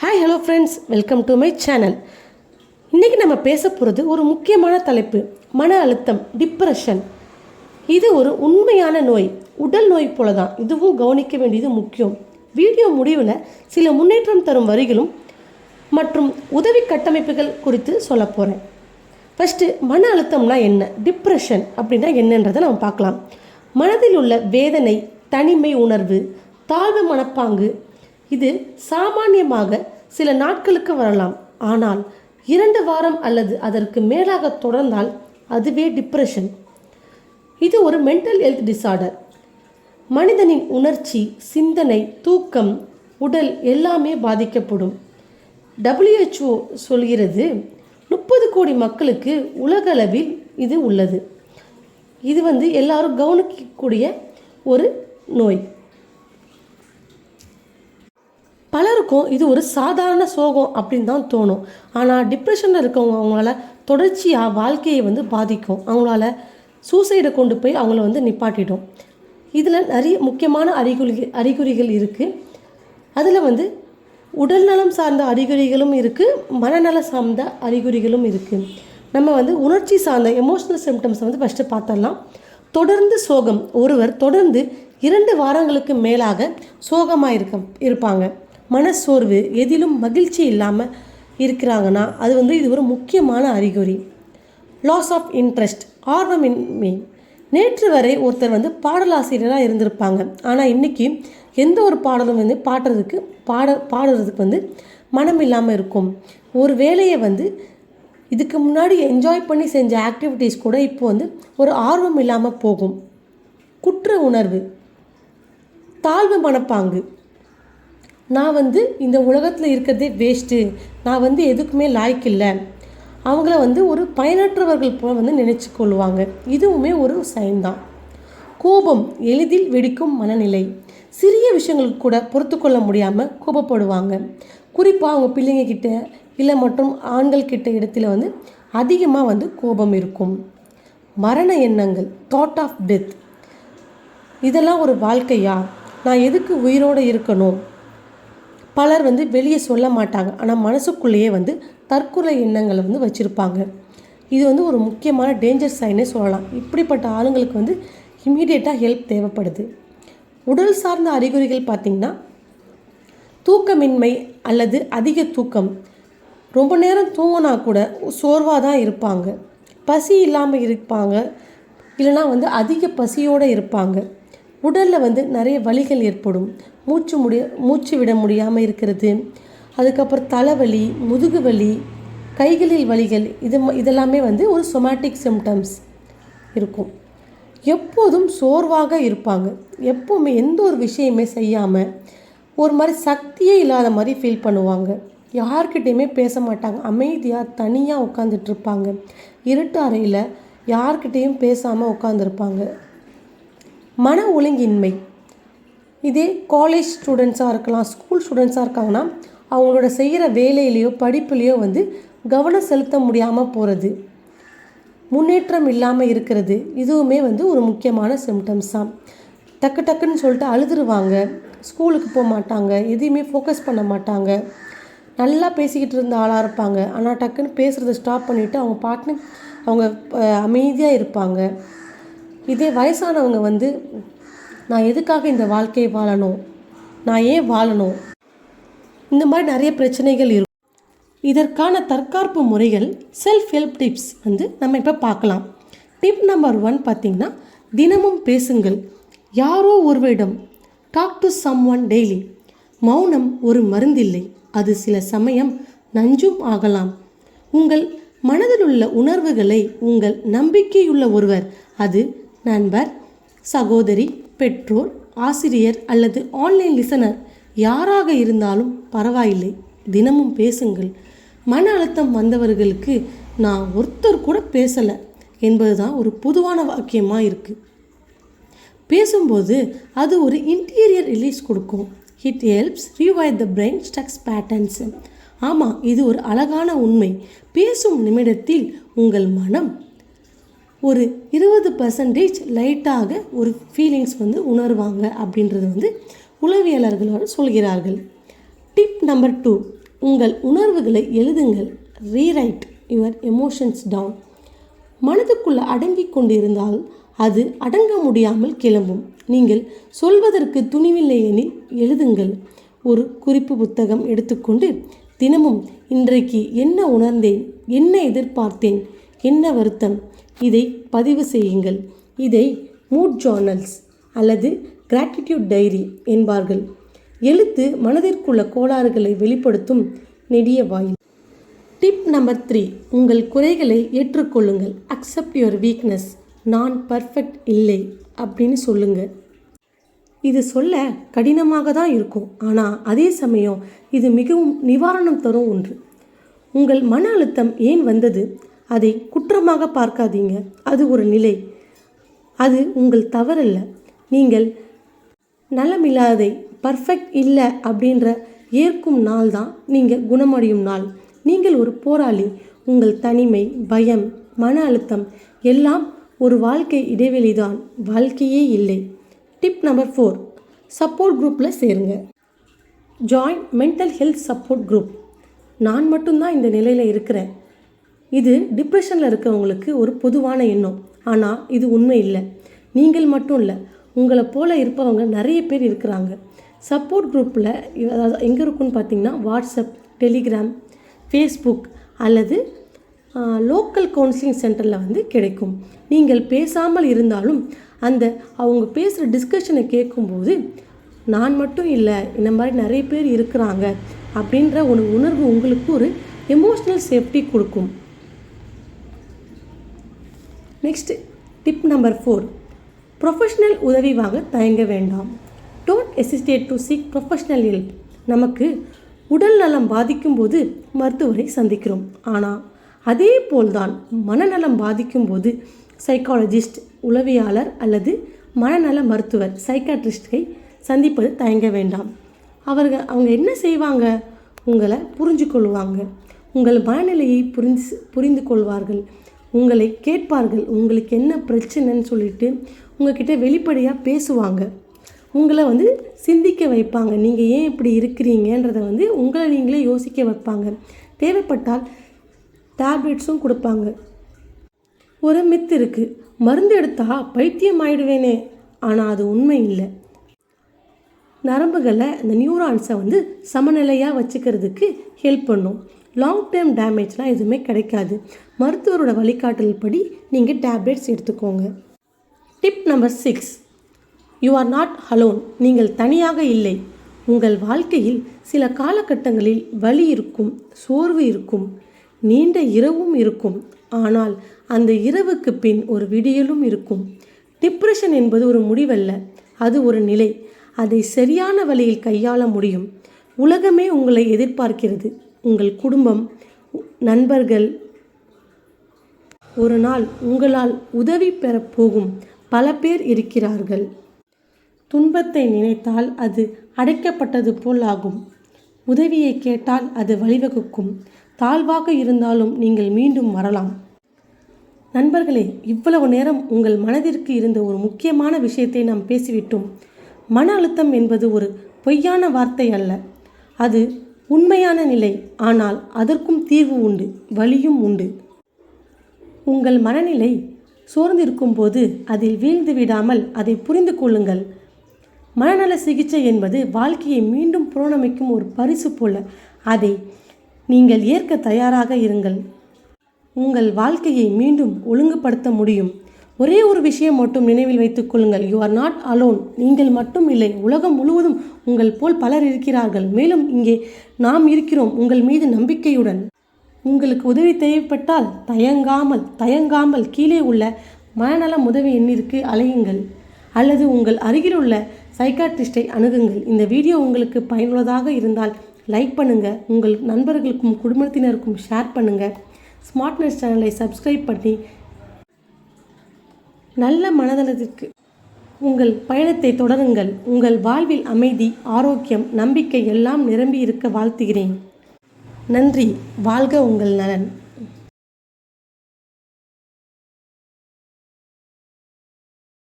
Hi hello friends welcome to my channel இன்றைக்கி நம்ம பேச போகிறது ஒரு முக்கியமான தலைப்பு மன அழுத்தம் டிப்ரெஷன் இது ஒரு உண்மையான நோய் உடல் நோய் போல தான் இதுவும் கவனிக்க வேண்டியது முக்கியம். வீடியோ முடிவில் சில முன்னேற்றம் தரும் வரிகளும் மற்றும் உதவி கட்டமைப்புகள் குறித்து சொல்ல போகிறேன் ஃபஸ்ட்டு மன அழுத்தம்னா என்ன? டிப்ரெஷன் அப்படின்னா என்னன்றதை நம்ம பார்க்கலாம். மனதில் உள்ள வேதனை தனிமை உணர்வு தாழ்வு மனப்பாங்கு இது சாமானியமாக சில நாட்களுக்கு வரலாம். ஆனால் இரண்டு வாரம் அல்லது அதற்கு மேலாக தொடர்ந்தால் அதுவே டிப்ரெஷன் இது ஒரு மென்டல் ஹெல்த் டிசார்டர் மனிதனின் உணர்ச்சி சிந்தனை தூக்கம் உடல் எல்லாமே பாதிக்கப்படும். டபிள்யூஹெச்ஓ சொல்கிறது முப்பது கோடி மக்களுக்கு உலகளவில் இது உள்ளது. இது வந்து எல்லாரும் கவனிக்கக்கூடிய ஒரு நோய். பலருக்கும் இது ஒரு சாதாரண சோகம் அப்படின்னு தான் தோணும். ஆனால் டிப்ரெஷனில் இருக்கவங்க அவங்களால தொடர்ச்சியாக வாழ்க்கையை வந்து பாதிக்கும். அவங்களால சூசைடை கொண்டு போய் அவங்கள வந்து நிப்பாட்டிடும். இதில் நிறைய முக்கியமான அறிகுறி அறிகுறிகள் இருக்குது அதில் வந்து உடல்நலம் சார்ந்த அறிகுறிகளும் இருக்குது மனநல சார்ந்த அறிகுறிகளும் இருக்குது நம்ம வந்து உணர்ச்சி சார்ந்த எமோஷ்னல் சிம்டம்ஸை வந்து ஃபஸ்ட்டு பார்த்துடலாம் தொடர்ந்து சோகம். ஒருவர் தொடர்ந்து இரண்டு வாரங்களுக்கு மேலாக சோகமாக இருக்க இருப்பாங்க. மனசோர்வு எதிலும் மகிழ்ச்சி இல்லாமல் இருக்கிறாங்கன்னா அது வந்து இது ஒரு முக்கியமான அறிகுறி. லாஸ் ஆஃப் இன்ட்ரெஸ்ட் ஆர்வமின்மை நேற்று வரை ஒருத்தர் வந்து பாடலாசிரியராக இருந்திருப்பாங்க. ஆனால் இன்றைக்கி எந்த ஒரு பாடலும் வந்து பாடுறதுக்கு பாட பாடுறதுக்கு வந்து மனம் இல்லாமல் இருக்கும். ஒரு வேலையை வந்து இதுக்கு முன்னாடி என்ஜாய் பண்ணி செஞ்ச ஆக்டிவிட்டீஸ் கூட இப்போ வந்து ஒரு ஆர்வம் இல்லாமல் போகும். குற்ற உணர்வு தாழ்வு மனப்பாங்கு. நான் வந்து இந்த உலகத்தில் இருக்கிறதே வேஸ்ட்டு நான் வந்து எதுக்குமே லாய்க்கில்லை அவங்கள வந்து ஒரு பயனற்றவர்கள் போல் வந்து நினச்சி கொள்வாங்க. இதுவுமே ஒரு சைன் தான். கோபம் எளிதில் வெடிக்கும் மனநிலை. சிறிய விஷயங்களுக்கு கூட பொறுத்து கொள்ள முடியாமல் கோபப்படுவாங்க. குறிப்பாக அவங்க பிள்ளைங்க கிட்ட இல்லை மற்றும் ஆண்கள் கிட்ட இடத்துல வந்து அதிகமாக வந்து கோபம் இருக்கும். மரண எண்ணங்கள் தாட் ஆஃப் டெத் இதெல்லாம் ஒரு வாழ்க்கையா? நான் எதுக்கு உயிரோடு இருக்கணும்? பலர் வந்து வெளியே சொல்ல மாட்டாங்க. ஆனால் மனசுக்குள்ளேயே வந்து தற்கொலை எண்ணங்களை வந்து வச்சுருப்பாங்க. இது வந்து ஒரு முக்கியமான டேஞ்சர் சைனே சொல்லலாம். இப்படிப்பட்ட ஆளுங்களுக்கு வந்து இமீடியட்டாக ஹெல்ப் தேவைப்படுது. உடல் சார்ந்த அறிகுறிகள் பார்த்திங்கன்னா தூக்கமின்மை அல்லது அதிக தூக்கம். ரொம்ப நேரம் தூங்கினா கூட சோர்வாக தான் இருப்பாங்க. பசி இல்லாமல் இருப்பாங்க. இல்லைனா வந்து அதிக பசியோடு இருப்பாங்க. உடலில் வந்து நிறைய வலிகள் ஏற்படும். மூச்சு முடிய மூச்சு விட முடியாமல் இருக்கிறது. அதுக்கப்புறம் தலைவலி முதுகு வலி கைகளில் வலிகள் இது ம- இதெல்லாமே வந்து ஒரு சொமாட்டிக் சிம்டம்ஸ் இருக்கும். எப்போதும் சோர்வாக இருப்பாங்க. எப்போவுமே எந்த ஒரு விஷயமே செய்யாமல் ஒரு மாதிரி சக்தியே இல்லாத மாதிரி ஃபீல் பண்ணுவாங்க. யார்கிட்டயுமே பேச மாட்டாங்க. அமைதியாக தனியாக உட்காந்துட்டு இருப்பாங்க. இருட்டு அறையில் யார்கிட்டேயும் பேசாமல் உட்காந்துருப்பாங்க மன ஒழுங்கின்மை. இதே காலேஜ் ஸ்டூடெண்ட்ஸாக இருக்கலாம் ஸ்கூல் ஸ்டூடெண்ட்ஸாக இருக்காங்கன்னா அவங்களோட செய்கிற வேலையிலையோ படிப்புலேயோ வந்து கவனம் செலுத்த முடியாமல் போகிறது முன்னேற்றம் இல்லாமல் இருக்கிறது. இதுவுமே வந்து ஒரு முக்கியமான சிம்டம்ஸ் தான். டக்கு டக்குன்னு சொல்லிட்டு அழுதுருவாங்க. ஸ்கூலுக்கு போக மாட்டாங்க. எதையுமே ஃபோக்கஸ் பண்ண மாட்டாங்க. நல்லா பேசிக்கிட்டு இருந்த ஆளாக இருப்பாங்க. ஆனால் டக்குன்னு பேசுகிறத ஸ்டாப் பண்ணிவிட்டு அவங்க பாட்டுன்னு அவங்க அமைதியாக இருப்பாங்க. இதே வயசானவங்க வந்து நான் எதுக்காக இந்த வாழ்க்கையை வாழணும்? நான் ஏன் வாழணும்? இந்த மாதிரி நிறைய பிரச்சனைகள் இருக்கும். இதற்கான தற்காப்பு முறைகள் செல்ஃப் ஹெல்ப் டிப்ஸ் வந்து நம்ம இப்போ பார்க்கலாம். டிப் நம்பர் ஒன் பார்த்திங்கன்னா தினமும் பேசுங்கள். யாரோ ஒருவரிடம் talk to someone daily மௌனம் ஒரு மருந்தில்லை. அது சில சமயம் நஞ்சும் ஆகலாம். உங்கள் மனதில் உள்ள உணர்வுகளை உங்கள் நம்பிக்கையுள்ள ஒருவர் அது நண்பர் சகோதரி பெற்றோர் ஆசிரியர் அல்லது ஆன்லைன் லிசனர் யாராக இருந்தாலும் பரவாயில்லை. தினமும் பேசுங்கள். மன அழுத்தம் வந்தவர்களுக்கு நான் ஒருத்தர் கூட பேசலை என்பது தான் ஒரு பொதுவான வாக்கியமாக இருக்குது பேசும்போது அது ஒரு இன்டீரியர் ரிலீஸ் கொடுக்கும். It helps rewire the brain stuck patterns ஆமாம் இது ஒரு அழகான உண்மை. பேசும் நிமிடத்தில் உங்கள் மனம் ஒரு இருபது பர்சன்டேஜ் லைட்டாக ஒரு ஃபீலிங்ஸ் வந்து உணர்வாங்க அப்படின்றது வந்து உளவியலர்களோடு சொல்கிறார்கள். டிப் நம்பர் டூ உங்கள் உணர்வுகளை எழுதுங்கள். ரீரைட் யுவர் எமோஷன்ஸ் டவுன் மனதுக்குள்ளே அடங்கி கொண்டிருந்தால் அது அடங்க முடியாமல் கிளம்பும். நீங்கள் சொல்வதற்கு துணிவில்லை எனில் எழுதுங்கள். ஒரு குறிப்பு புத்தகம் எடுத்துக்கொண்டு தினமும் இன்றைக்கு என்ன உணர்ந்தேன்? என்ன எதிர்பார்த்தேன்? என்ன வருத்தம்? இதை பதிவு செய்யுங்கள். இதை மூட் ஜார்னல்ஸ் அல்லது கிராட்டிடியூட் டைரி என்பார்கள். எழுத்து மனதிற்குள்ள கோளாறுகளை வெளிப்படுத்தும் நெடிய வாயில். டிப் நம்பர் த்ரீ உங்கள் குறைகளை ஏற்றுக்கொள்ளுங்கள். அக்செப்ட் யுவர் வீக்னஸ் நான் பர்ஃபெக்ட் இல்லை அப்படின்னு சொல்லுங்கள் இது சொல்ல கடினமாக தான் இருக்கும். ஆனால் அதே சமயம் இது மிகவும் நிவாரணம் தரும் ஒன்று. உங்கள் மன அழுத்தம் ஏன் வந்தது? அதை குற்றமாக பார்க்காதீங்க. அது ஒரு நிலை. அது உங்கள் தவறல்ல. நீங்கள் நலமில்லாதை பர்ஃபெக்ட் இல்லை அப்படின்ற ஏற்கும் நாள் தான் நீங்கள் குணமடையும் நாள். நீங்கள் ஒரு போராளி. உங்கள் தனிமை பயம் மன அழுத்தம் எல்லாம் ஒரு வாழ்க்கை இடைவெளி தான். வாழ்க்கையே இல்லை. டிப் நம்பர் ஃபோர் சப்போர்ட் குரூப்பில் சேருங்க. Join mental health support group நான் மட்டும்தான் இந்த நிலையில் இருக்கிறேன். இது டிப்ரெஷனில் இருக்கவங்களுக்கு ஒரு பொதுவான எண்ணம். ஆனால் இது உண்மை இல்லை. நீங்கள் மட்டும் இல்லை உங்களை போல இருப்பவங்க நிறைய பேர் இருக்கிறாங்க. சப்போர்ட் குரூப்பில் அதாவது எங்கே இருக்குன்னு பார்த்தீங்கன்னா வாட்ஸ்அப் டெலிகிராம் ஃபேஸ்புக் அல்லது லோக்கல் கவுன்சிலிங் சென்டரில் வந்து கிடைக்கும். நீங்கள் பேசாமல் இருந்தாலும் அந்த அவங்க பேசுகிற டிஸ்கஷனை கேட்கும்போது நான் மட்டும் இல்லை இந்த மாதிரி நிறைய பேர் இருக்கிறாங்க. அப்படின்ற ஒரு உணர்வு உங்களுக்கு ஒரு எமோஷ்னல் சேஃப்டி கொடுக்கும். Next tip number four professional உதவி வாங்க தயங்க வேண்டாம். Don't hesitate to seek professional help நமக்கு உடல் நலம் பாதிக்கும் போது மருத்துவரை சந்திக்கிறோம். ஆனால் அதே போல்தான் மனநலம் பாதிக்கும் போது சைக்காலஜிஸ்ட் உளவியாளர் அல்லது மனநல மருத்துவர் சைக்காட்ரிஸ்டை சந்திப்பது தயங்க வேண்டாம். அவர்கள் அவங்க என்ன செய்வாங்க? உங்களை புரிஞ்சு கொள்வாங்க உங்கள் மனநிலையை புரிந்து புரிந்து கொள்வார்கள். உங்களை கேட்பார்கள் உங்களுக்கு என்ன பிரச்சனைன்னு சொல்லிட்டு உங்ககிட்ட வெளிப்படையாக பேசுவாங்க. உங்களை வந்து சிந்திக்க வைப்பாங்க. நீங்கள் ஏன் இப்படி இருக்கிறீங்கன்றதை வந்து உங்களை நீங்களே யோசிக்க வைப்பாங்க. தேவைப்பட்டால் டேப்லெட்ஸும் கொடுப்பாங்க. ஒரு மித்து இருக்குது மருந்து எடுத்தா பைத்தியம் ஆயிடுவேனே. ஆனால் அது உண்மை இல்லை. நரம்புகளை இந்த நியூரான்ஸை வந்து சமநிலையாக வச்சுக்கிறதுக்கு ஹெல்ப் பண்ணும். லாங் டேர்ம் டேமேஜ்லாம் எதுவுமே கிடைக்காது. மருத்துவரோட வழிகாட்டல் படி நீங்கள் டேப்லெட்ஸ் எடுத்துக்கோங்க. Tip number six you are not alone நீங்கள் தனியாக இல்லை. உங்கள் வாழ்க்கையில் சில காலகட்டங்களில் வலி இருக்கும் சோர்வு இருக்கும் நீண்ட இரவும் இருக்கும். ஆனால் அந்த இரவுக்கு பின் ஒரு விடியலும் இருக்கும். டிப்ரெஷன் என்பது ஒரு முடிவல்ல. அது ஒரு நிலை. அதை சரியான வழியில் கையாள முடியும். உலகமே உங்களை எதிர்பார்க்கிறது. உங்கள் குடும்பம் நண்பர்கள் ஒரு நாள் உங்களால் உதவி பெறப் போகும் பல பேர் இருக்கிறார்கள். துன்பத்தை நினைத்தால் அது அடைக்கப்பட்டது போல் ஆகும். உதவியை கேட்டால் அது வழிவகுக்கும். தாழ்வாக இருந்தாலும் நீங்கள் மீண்டும் வரலாம். நண்பர்களே இவ்வளவு நேரம் உங்கள் மனதிற்கு இருந்த ஒரு முக்கியமான விஷயத்தை நாம் பேசிவிட்டோம். மன அழுத்தம் என்பது ஒரு பொய்யான வார்த்தை அல்ல. அது உண்மையான நிலை. ஆனால் அதற்கும் தீர்வு உண்டு வழியும் உண்டு. உங்கள் மனநிலை சோர்ந்திருக்கும் போது அதில் வீழ்ந்து விடாமல் அதை புரிந்து கொள்ளுங்கள். மனநல சிகிச்சை என்பது வாழ்க்கையை மீண்டும் புறணமைக்கும் ஒரு பரிசு போல. அதை நீங்கள் ஏற்க தயாராக இருங்கள். உங்கள் வாழ்க்கையை மீண்டும் ஒழுங்குபடுத்த முடியும். ஒரே ஒரு விஷயம் மட்டும் நினைவில் வைத்துக் கொள்ளுங்கள். யூ ஆர் நாட் அலோன் நீங்கள் மட்டும் இல்லை. உலகம் முழுவதும் உங்கள் போல் பலர் இருக்கிறார்கள். மேலும் இங்கே நாம் இருக்கிறோம் உங்கள் மீது நம்பிக்கையுடன். உங்களுக்கு உதவி தேவைப்பட்டால் தயங்காமல் தயங்காமல் கீழே உள்ள மனநலம் உதவி எண்ணிற்கு அலையுங்கள். அல்லது உங்கள் அருகிலுள்ள சைக்காட்ரிஸ்டை அணுகுங்கள். இந்த வீடியோ உங்களுக்கு பயனுள்ளதாக இருந்தால் லைக் பண்ணுங்கள் உங்கள் நண்பர்களுக்கும் குடும்பத்தினருக்கும் ஷேர் பண்ணுங்கள் ஸ்மார்ட்னஸ் சேனலை சப்ஸ்கிரைப் பண்ணி நல்ல மனதளத்திற்கு. உங்கள் பயணத்தை தொடருங்கள். உங்கள் வாழ்வில் அமைதி ஆரோக்கியம் நம்பிக்கை எல்லாம் நிரம்பி இருக்க வாழ்த்துகிறேன். நன்றி. வாழ்க உங்கள் நலன்.